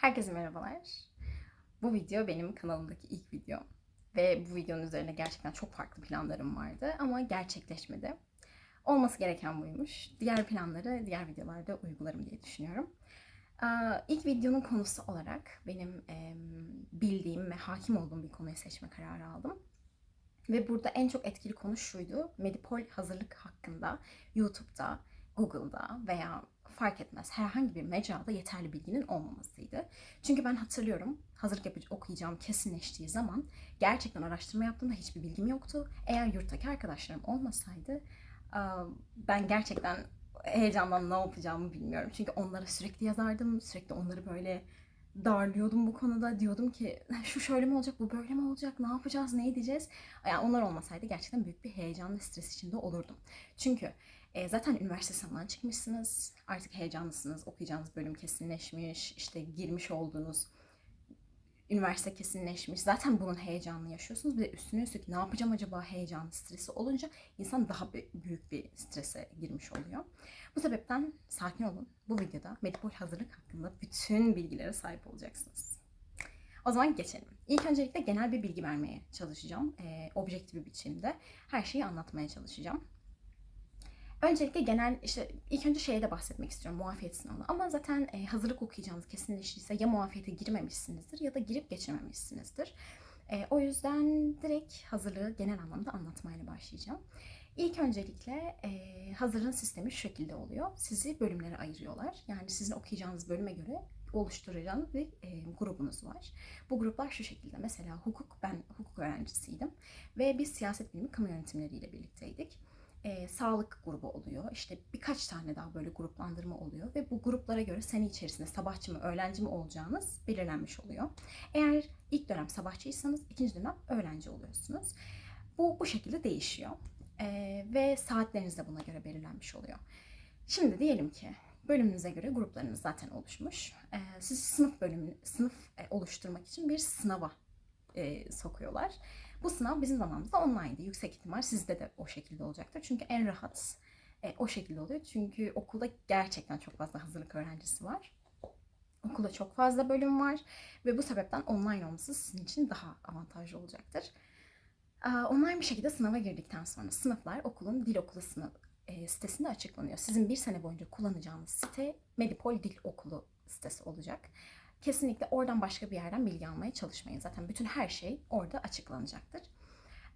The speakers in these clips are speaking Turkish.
Herkese merhabalar. Bu video benim kanalımdaki ilk video. Ve bu videonun üzerine gerçekten çok farklı planlarım vardı ama gerçekleşmedi. Olması gereken buymuş. Diğer planları diğer videolarda uygularım diye düşünüyorum. İlk videonun konusu olarak benim bildiğim ve hakim olduğum bir konuyu seçme kararı aldım. Ve burada en çok etkili konu şuydu. Medipol hazırlık hakkında YouTube'da, Google'da veya fark etmez herhangi bir mecrada yeterli bilginin olmamasıydı. Çünkü ben hatırlıyorum hazırlık yapıcı okuyacağım kesinleştiği zaman gerçekten araştırma yaptığımda hiçbir bilgim yoktu. Eğer yurttaki arkadaşlarım olmasaydı aa, ben gerçekten heyecandan ne yapacağımı bilmiyorum. Çünkü onlara sürekli yazardım, sürekli onları böyle darlıyordum bu konuda. Diyordum ki şu şöyle mi olacak, bu böyle mi olacak, ne yapacağız, ne edeceğiz? Yani onlar olmasaydı gerçekten büyük bir heyecan ve stres içinde olurdum. Çünkü e, zaten üniversite sınavından çıkmışsınız, artık heyecanlısınız, okuyacağınız bölüm kesinleşmiş, işte girmiş olduğunuz üniversite kesinleşmiş. Zaten bunun heyecanını yaşıyorsunuz. Bir de üstüne üstlük ne yapacağım acaba heyecan, stresi olunca insan daha büyük bir strese girmiş oluyor. Bu sebepten sakin olun. Bu videoda Medipol hazırlık hakkında bütün bilgilere sahip olacaksınız. O zaman geçelim. İlk öncelikle genel bir bilgi vermeye çalışacağım. Ee, objektif bir biçimde. Her şeyi anlatmaya çalışacağım. Öncelikle genel işte ilk önce şeye de bahsetmek istiyorum muafiyet sınavına. Ama zaten e, hazırlık okuyacağınız kesinleştiyse ya muafiyete girmemişsinizdir ya da girip geçirmemişsinizdir. E, o yüzden direkt hazırlığı genel anlamda anlatmayla başlayacağım. İlk öncelikle e, hazırlığın sistemi şu şekilde oluyor. Sizi bölümlere ayırıyorlar. Yani sizin okuyacağınız bölüme göre oluşturacağınız bir e, grubunuz var. Bu gruplar şu şekilde. Mesela hukuk, ben hukuk öğrencisiydim. Ve biz siyaset bilimi kamu yönetimleriyle birlikteydik e, sağlık grubu oluyor. İşte birkaç tane daha böyle gruplandırma oluyor ve bu gruplara göre sene içerisinde sabahçı mı öğlenci mi olacağınız belirlenmiş oluyor. Eğer ilk dönem sabahçıysanız ikinci dönem öğrenci oluyorsunuz. Bu bu şekilde değişiyor E, ve saatleriniz de buna göre belirlenmiş oluyor. Şimdi diyelim ki bölümünüze göre gruplarınız zaten oluşmuş. E, sizi sınıf bölümü sınıf e, oluşturmak için bir sınava e, sokuyorlar. Bu sınav bizim zamanımızda online'dı. Yüksek ihtimal sizde de o şekilde olacaktır. Çünkü en rahat e, o şekilde oluyor. Çünkü okulda gerçekten çok fazla hazırlık öğrencisi var. Okulda çok fazla bölüm var ve bu sebepten online olması sizin için daha avantajlı olacaktır. Aa, Online bir şekilde sınava girdikten sonra sınıflar okulun dil okulu sınav e, sitesinde açıklanıyor. Sizin bir sene boyunca kullanacağınız site Medipol Dil Okulu sitesi olacak. Kesinlikle oradan başka bir yerden bilgi almaya çalışmayın. Zaten bütün her şey orada açıklanacaktır.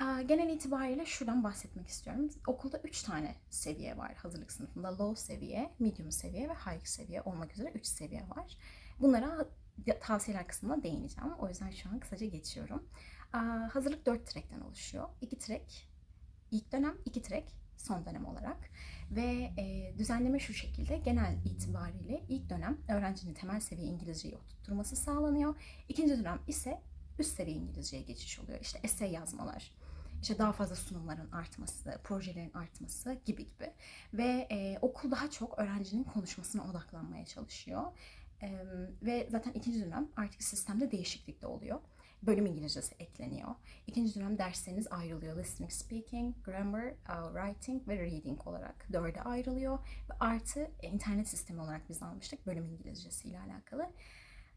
Genel itibariyle şuradan bahsetmek istiyorum. Okulda 3 tane seviye var hazırlık sınıfında. Low seviye, medium seviye ve high seviye olmak üzere 3 seviye var. Bunlara tavsiyeler kısmına değineceğim. O yüzden şu an kısaca geçiyorum. Hazırlık 4 trekten oluşuyor. 2 trek ilk dönem, 2 trek son dönem olarak. Ve e, düzenleme şu şekilde genel itibariyle ilk dönem öğrencinin temel seviye İngilizceyi oturtturması sağlanıyor. İkinci dönem ise üst seviye İngilizceye geçiş oluyor. İşte essay yazmalar, işte daha fazla sunumların artması, projelerin artması gibi gibi. Ve e, okul daha çok öğrencinin konuşmasına odaklanmaya çalışıyor. E, ve zaten ikinci dönem artık sistemde değişiklik de oluyor. Bölüm İngilizcesi ekleniyor. İkinci dönem dersleriniz ayrılıyor. Listening, speaking, grammar, uh, writing ve reading olarak dörde ayrılıyor. Ve artı e, internet sistemi olarak biz almıştık bölüm İngilizcesi ile alakalı.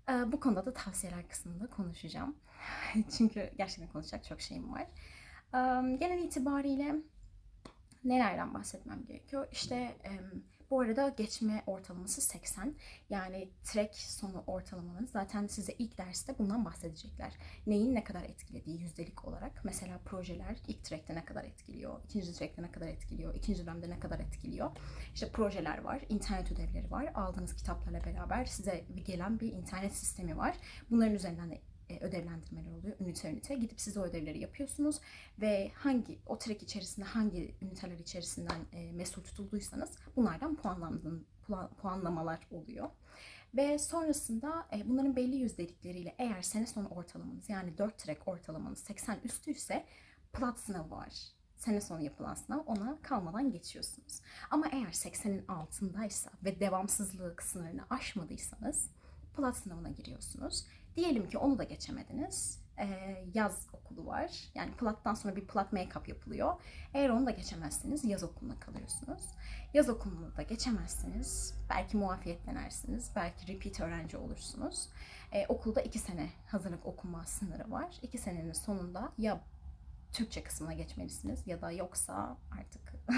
Ee, Bu konuda da tavsiyeler kısmında konuşacağım. Çünkü gerçekten konuşacak çok şeyim var. Ee, Genel itibariyle nelerden bahsetmem gerekiyor? İşte em, bu arada geçme ortalaması 80. Yani trek sonu ortalamanız zaten size ilk derste bundan bahsedecekler. Neyin ne kadar etkilediği yüzdelik olarak. Mesela projeler ilk trekte ne kadar etkiliyor, ikinci trekte ne kadar etkiliyor, ikinci dönemde ne kadar etkiliyor. İşte projeler var, internet ödevleri var. Aldığınız kitaplarla beraber size gelen bir internet sistemi var. Bunların üzerinden de ödevlendirmeler oluyor. Ünite ünite. Gidip siz o ödevleri yapıyorsunuz ve hangi o trek içerisinde hangi üniteler içerisinden e, mesul tutulduysanız bunlardan puanlandığın, puan- puanlamalar oluyor. Ve sonrasında e, bunların belli yüzdelikleriyle eğer sene sonu ortalamanız yani 4 trek ortalamanız 80 üstüyse plat sınavı var. Sene sonu yapılan sınav ona kalmadan geçiyorsunuz. Ama eğer 80'in altındaysa ve devamsızlık sınırını aşmadıysanız plat sınavına giriyorsunuz. Diyelim ki onu da geçemediniz. e, yaz okulu var. Yani Plat'tan sonra bir Plat make-up yapılıyor. Eğer onu da geçemezseniz yaz okuluna kalıyorsunuz. Yaz okulunu da geçemezsiniz. Belki muafiyetlenersiniz. Belki repeat öğrenci olursunuz. E, okulda iki sene hazırlık okuma sınırı var. İki senenin sonunda ya Türkçe kısmına geçmelisiniz ya da yoksa artık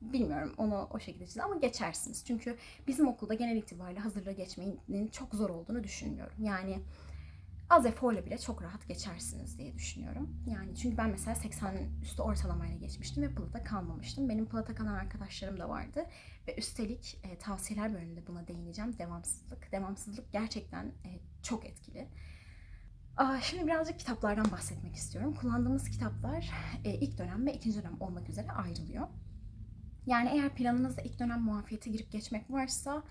bilmiyorum onu o şekilde çizdim ama geçersiniz. Çünkü bizim okulda genel itibariyle hazırlığı geçmenin çok zor olduğunu düşünmüyorum. Yani az eforla bile çok rahat geçersiniz diye düşünüyorum. Yani çünkü ben mesela 80 üstü ortalamayla geçmiştim ve Plata kalmamıştım. Benim Plata kalan arkadaşlarım da vardı. Ve üstelik e, tavsiyeler bölümünde buna değineceğim. Devamsızlık. Devamsızlık gerçekten e, çok etkili. Aa, şimdi birazcık kitaplardan bahsetmek istiyorum. Kullandığımız kitaplar e, ilk dönem ve ikinci dönem olmak üzere ayrılıyor. Yani eğer planınızda ilk dönem muafiyete girip geçmek varsa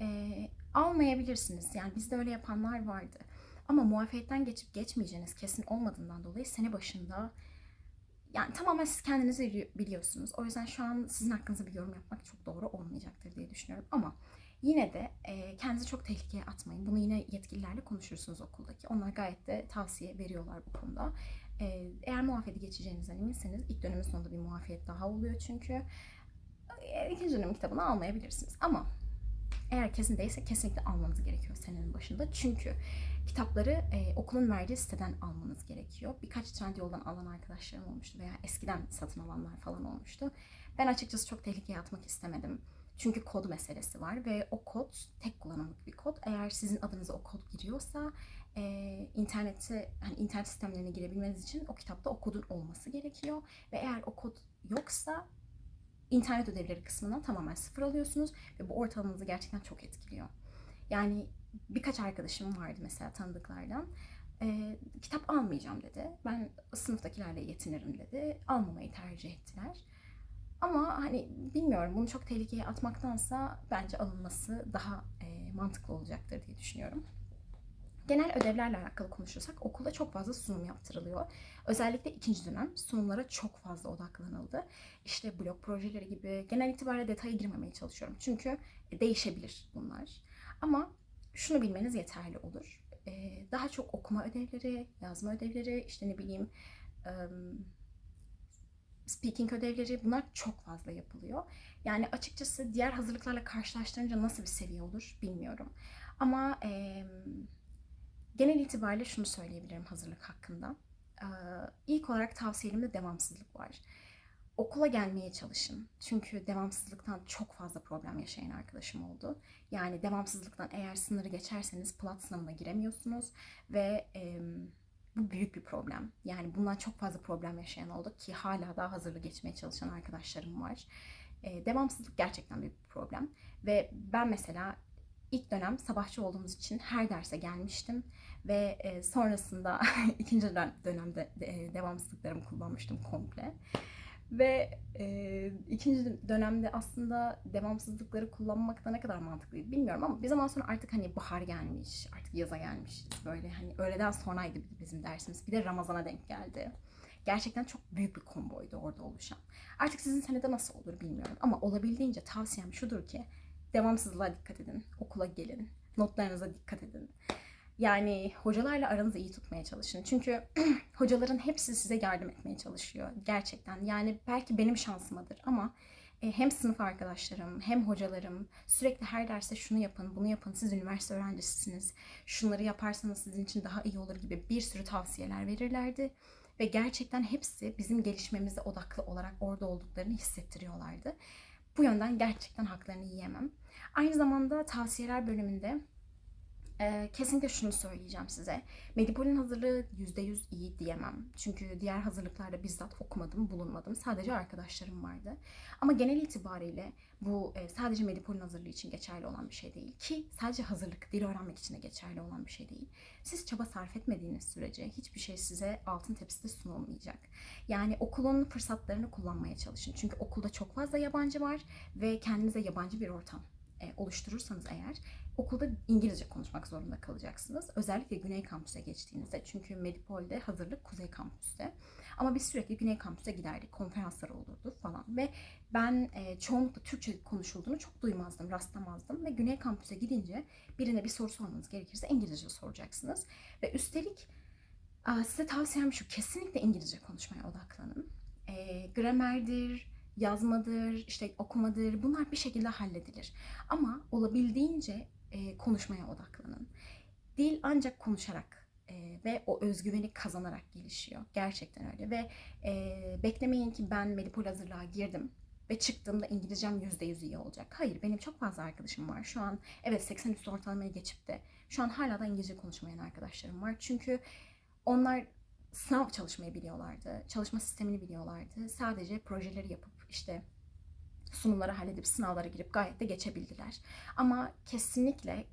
e, almayabilirsiniz. Yani bizde öyle yapanlar vardı. Ama muafiyetten geçip geçmeyeceğiniz kesin olmadığından dolayı sene başında yani tamamen siz kendinizi bili- biliyorsunuz. O yüzden şu an sizin hakkınızda bir yorum yapmak çok doğru olmayacaktır diye düşünüyorum. Ama yine de e, kendinizi çok tehlikeye atmayın. Bunu yine yetkililerle konuşursunuz okuldaki. Onlar gayet de tavsiye veriyorlar bu konuda. E, eğer muafiyeti geçeceğinizden eminseniz ilk dönemin sonunda bir muafiyet daha oluyor çünkü. İkinci dönem kitabını almayabilirsiniz. Ama eğer kesin değilse kesinlikle almanız gerekiyor senenin başında. Çünkü kitapları e, okulun verdiği siteden almanız gerekiyor. Birkaç Trendyol'dan alan arkadaşlarım olmuştu veya eskiden satın alanlar falan olmuştu. Ben açıkçası çok tehlikeye atmak istemedim. Çünkü kod meselesi var ve o kod tek kullanımlık bir kod. Eğer sizin adınıza o kod giriyorsa e, internete, hani internet sistemlerine girebilmeniz için o kitapta o kodun olması gerekiyor. Ve eğer o kod yoksa internet ödevleri kısmından tamamen sıfır alıyorsunuz ve bu ortalamanızı gerçekten çok etkiliyor. Yani birkaç arkadaşım vardı mesela tanıdıklardan. Ee, kitap almayacağım dedi. Ben sınıftakilerle yetinirim dedi. Almamayı tercih ettiler. Ama hani bilmiyorum bunu çok tehlikeye atmaktansa bence alınması daha e, mantıklı olacaktır diye düşünüyorum. Genel ödevlerle alakalı konuşursak okulda çok fazla sunum yaptırılıyor. Özellikle ikinci dönem sunumlara çok fazla odaklanıldı. İşte blog projeleri gibi genel itibariyle detaya girmemeye çalışıyorum. Çünkü değişebilir bunlar. Ama şunu bilmeniz yeterli olur. Ee, daha çok okuma ödevleri, yazma ödevleri, işte ne bileyim speaking ödevleri bunlar çok fazla yapılıyor. Yani açıkçası diğer hazırlıklarla karşılaştırınca nasıl bir seviye olur bilmiyorum. Ama em, genel itibariyle şunu söyleyebilirim hazırlık hakkında. Ee, İlk olarak tavsiyelerimde devamsızlık var. Okula gelmeye çalışın. Çünkü devamsızlıktan çok fazla problem yaşayan arkadaşım oldu. Yani devamsızlıktan eğer sınırı geçerseniz plat sınavına giremiyorsunuz ve em, bu büyük bir problem. Yani bundan çok fazla problem yaşayan oldu ki hala daha hazırlı geçmeye çalışan arkadaşlarım var. E, devamsızlık gerçekten büyük bir problem. Ve ben mesela ilk dönem sabahçı olduğumuz için her derse gelmiştim ve e, sonrasında ikinci dön- dönemde e, devamsızlıklarımı kullanmıştım komple. Ve e, ikinci dönemde aslında devamsızlıkları kullanmak da ne kadar mantıklıydı bilmiyorum ama bir zaman sonra artık hani bahar gelmiş, artık yaza gelmiş. Böyle hani öğleden sonraydı bizim dersimiz. Bir de Ramazan'a denk geldi. Gerçekten çok büyük bir komboydu orada oluşan. Artık sizin senede nasıl olur bilmiyorum ama olabildiğince tavsiyem şudur ki devamsızlığa dikkat edin, okula gelin, notlarınıza dikkat edin. Yani hocalarla aranızı iyi tutmaya çalışın. Çünkü hocaların hepsi size yardım etmeye çalışıyor. Gerçekten. Yani belki benim şansımadır ama e, hem sınıf arkadaşlarım hem hocalarım sürekli her derste şunu yapın, bunu yapın. Siz üniversite öğrencisisiniz. Şunları yaparsanız sizin için daha iyi olur gibi bir sürü tavsiyeler verirlerdi. Ve gerçekten hepsi bizim gelişmemize odaklı olarak orada olduklarını hissettiriyorlardı. Bu yönden gerçekten haklarını yiyemem. Aynı zamanda tavsiyeler bölümünde ee, kesinlikle şunu söyleyeceğim size. Medipol'ün hazırlığı %100 iyi diyemem. Çünkü diğer hazırlıklarda bizzat okumadım, bulunmadım. Sadece arkadaşlarım vardı. Ama genel itibariyle bu e, sadece Medipol'ün hazırlığı için geçerli olan bir şey değil. Ki sadece hazırlık, dil öğrenmek için de geçerli olan bir şey değil. Siz çaba sarf etmediğiniz sürece hiçbir şey size altın tepside sunulmayacak. Yani okulun fırsatlarını kullanmaya çalışın. Çünkü okulda çok fazla yabancı var ve kendinize yabancı bir ortam e, oluşturursanız eğer okulda İngilizce konuşmak zorunda kalacaksınız. Özellikle Güney Kampüs'e geçtiğinizde. Çünkü Medipol'de hazırlık Kuzey Kampüs'te. Ama biz sürekli Güney Kampüs'e giderdik. Konferanslar olurdu falan. Ve ben e, çoğunlukla Türkçe konuşulduğunu çok duymazdım, rastlamazdım. Ve Güney Kampüs'e gidince birine bir soru sormanız gerekirse İngilizce soracaksınız. Ve üstelik size tavsiyem şu, kesinlikle İngilizce konuşmaya odaklanın. Ee, gramerdir, yazmadır, işte okumadır bunlar bir şekilde halledilir. Ama olabildiğince e, konuşmaya odaklanın. Dil ancak konuşarak e, ve o özgüveni kazanarak gelişiyor. Gerçekten öyle ve e, beklemeyin ki ben Medipol hazırlığa girdim ve çıktığımda İngilizcem %100 iyi olacak. Hayır benim çok fazla arkadaşım var. Şu an evet 80 üstü ortalamaya geçip de şu an hala da İngilizce konuşmayan arkadaşlarım var. Çünkü onlar sınav çalışmayı biliyorlardı. Çalışma sistemini biliyorlardı. Sadece projeleri yapıp işte sunumları halledip sınavlara girip gayet de geçebildiler. Ama kesinlikle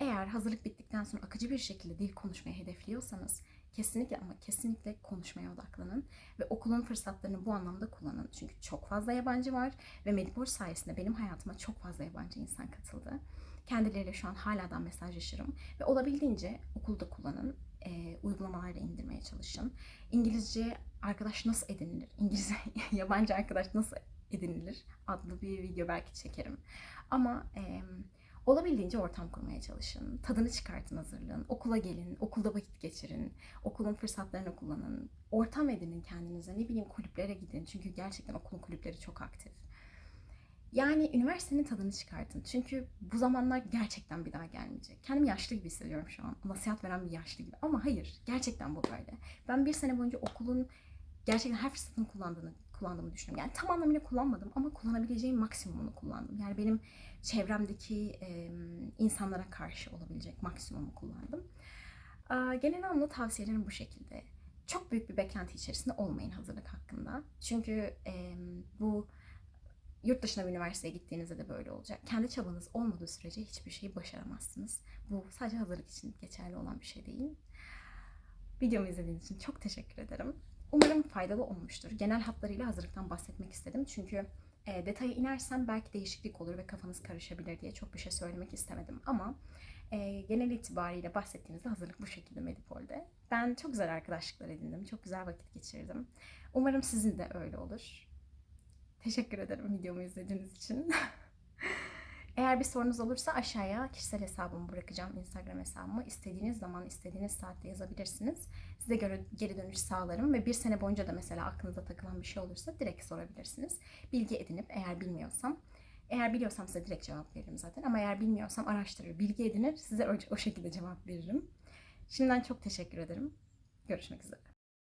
eğer hazırlık bittikten sonra akıcı bir şekilde dil konuşmayı hedefliyorsanız kesinlikle ama kesinlikle konuşmaya odaklanın ve okulun fırsatlarını bu anlamda kullanın. Çünkü çok fazla yabancı var ve Medipol sayesinde benim hayatıma çok fazla yabancı insan katıldı. Kendileriyle şu an hala da mesajlaşırım ve olabildiğince okulda kullanın. E, uygulamalarla indirmeye çalışın. İngilizce arkadaş nasıl edinilir? İngilizce yabancı arkadaş nasıl edinilir? adlı bir video belki çekerim. Ama e, olabildiğince ortam kurmaya çalışın. Tadını çıkartın hazırlığın. Okula gelin, okulda vakit geçirin. Okulun fırsatlarını kullanın. Ortam edinin kendinize. Ne bileyim kulüplere gidin. Çünkü gerçekten okulun kulüpleri çok aktif. Yani üniversitenin tadını çıkartın. Çünkü bu zamanlar gerçekten bir daha gelmeyecek. Kendimi yaşlı gibi hissediyorum şu an. Nasihat veren bir yaşlı gibi. Ama hayır, gerçekten bu böyle. Ben bir sene boyunca okulun gerçekten her fırsatını kullandığını kullandığımı düşünüyorum. Yani tam anlamıyla kullanmadım ama kullanabileceğim maksimumunu kullandım. Yani benim çevremdeki e, insanlara karşı olabilecek maksimumu kullandım. Aa, genel anlamda tavsiyelerim bu şekilde. Çok büyük bir beklenti içerisinde olmayın hazırlık hakkında. Çünkü e, bu yurt dışına bir üniversiteye gittiğinizde de böyle olacak. Kendi çabanız olmadığı sürece hiçbir şeyi başaramazsınız. Bu sadece hazırlık için geçerli olan bir şey değil. Videomu izlediğiniz için çok teşekkür ederim. Umarım faydalı olmuştur. Genel hatlarıyla hazırlıktan bahsetmek istedim. Çünkü e, detaya inersem belki değişiklik olur ve kafanız karışabilir diye çok bir şey söylemek istemedim. Ama e, genel itibariyle bahsettiğimizde hazırlık bu şekilde Medipol'de. Ben çok güzel arkadaşlıklar edindim. Çok güzel vakit geçirdim. Umarım sizin de öyle olur. Teşekkür ederim videomu izlediğiniz için. Eğer bir sorunuz olursa aşağıya kişisel hesabımı bırakacağım. Instagram hesabımı. İstediğiniz zaman, istediğiniz saatte yazabilirsiniz. Size göre geri dönüş sağlarım ve bir sene boyunca da mesela aklınıza takılan bir şey olursa direkt sorabilirsiniz. Bilgi edinip eğer bilmiyorsam, eğer biliyorsam size direkt cevap veririm zaten. Ama eğer bilmiyorsam araştırır, bilgi edinir, size o, şekilde cevap veririm. Şimdiden çok teşekkür ederim. Görüşmek üzere.